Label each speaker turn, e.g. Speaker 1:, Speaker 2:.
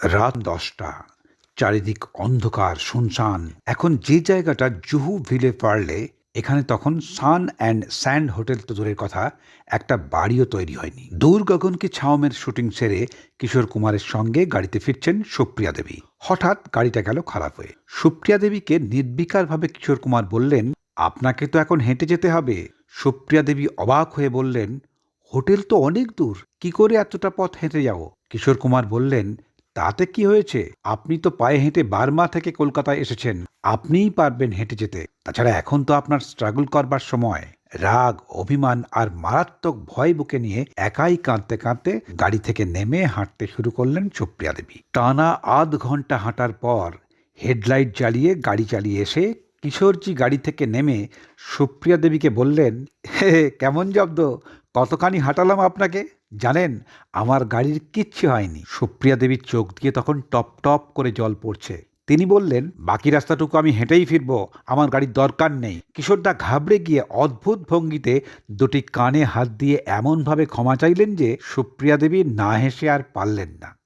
Speaker 1: রাত দশটা, চারিদিক অন্ধকার, শুনশান। এখন যে জায়গাটা জুহু ভিলে পারলে, এখানে তখন সান অ্যান্ড স্যান্ড হোটেল তো দূরের কথা, একটা বাড়িও তৈরি হয়নি। দূর গগনকে ছাওমের শুটিং সেরে কিশোর কুমারের সঙ্গে গাড়িতে ফিরছেন সুপ্রিয়া দেবী। হঠাৎ গাড়িটা গেল খারাপ হয়ে। সুপ্রিয়া দেবীকে নির্বিকারভাবে কিশোর কুমার বললেন, আপনাকে তো এখন হেঁটে যেতে হবে। সুপ্রিয়া দেবী অবাক হয়ে বললেন, হোটেল তো অনেক দূর, কি করে এতটা পথ হেঁটে যাও কিশোর কুমার বললেন তাতে কি হয়েছে? আপনি তো পায়ে হেঁটে বার্মা থেকে কলকাতায় এসেছেন। আপনিই পারবেন হেঁটে যেতে। তাছাড়া এখন তো আপনার স্ট্রাগল করবার সময়। রাগ, অভিমান আর মারাত্মক ভয় বুকে নিয়ে একাই কাঁদতে কাঁদতে গাড়ি থেকে নেমে হাঁটতে শুরু করলেন সুপ্রিয়া দেবী। টানা আধ ঘণ্টা হাঁটার পর হেডলাইট জ্বালিয়ে গাড়ি চালিয়ে এসে কিশোরজি গাড়ি থেকে নেমে সুপ্রিয়া দেবীকে বললেন হে, কেমন জব্দ? কতখানি হাঁটালাম আপনাকে? জানেন, আমার গাড়ির কিচ্ছু হয়নি। সুপ্রিয়া দেবীর চোখ দিয়ে তখন টপ টপ করে জল পড়ছে। তিনি বললেন, বাকি রাস্তাটুকু আমি হেঁটেই ফিরবো। আমার গাড়ির দরকার নেই। কিশোরদা ঘাবড়ে গিয়ে অদ্ভুত ভঙ্গিতে দুটি কানে হাত দিয়ে এমনভাবে ক্ষমা চাইলেন যে সুপ্রিয়া দেবী না হেসে আর পারলেন না।